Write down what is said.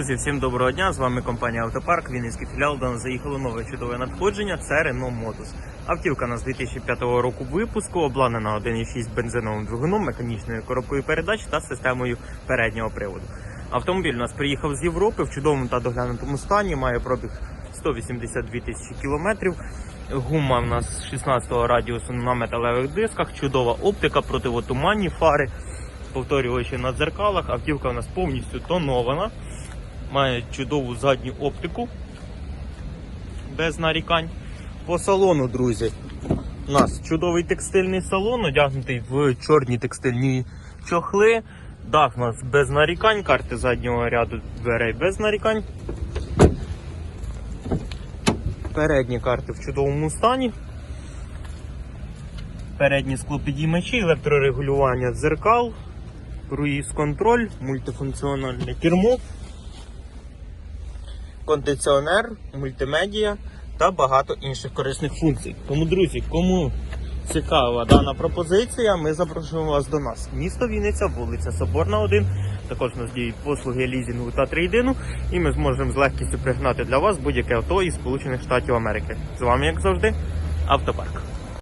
Друзі, всім доброго дня. З вами компанія Автопарк. Вінницький філіал. До нас заїхало нове чудове надходження. Це Renault Motus. Автівка у нас 2005 року випуску, обладнана 1,6 бензиновим двигуном, механічною коробкою передач та системою переднього приводу. Автомобіль у нас приїхав з Європи в чудовому та доглянутому стані. Має пробіг 182 тисячі кілометрів. Гума в нас 16-го радіусу на металевих дисках, чудова оптика, противотуманні фари, повторювачі на дзеркалах. Автівка у нас повністю тонована має чудову задню оптику без нарікань. По салону, друзі, у нас чудовий текстильний салон, одягнутий в чорні текстильні чохли. Дах у нас без нарікань, карти заднього ряду дверей без нарікань. Передні карти в чудовому стані. Передні склопідіймачі, електрорегулювання дзеркал, круїз контроль, мультифункціональне кермо кондиціонер, мультимедіа та багато інших корисних функцій. Тому, друзі, кому цікава дана пропозиція, ми запрошуємо вас до нас. Місто Вінниця, вулиця Соборна, 1. Також у нас діють послуги лізінгу та трейдину, і ми зможемо з легкістю пригнати для вас будь-яке авто із Сполучених Штатів Америки. З вами, як завжди, автопарк.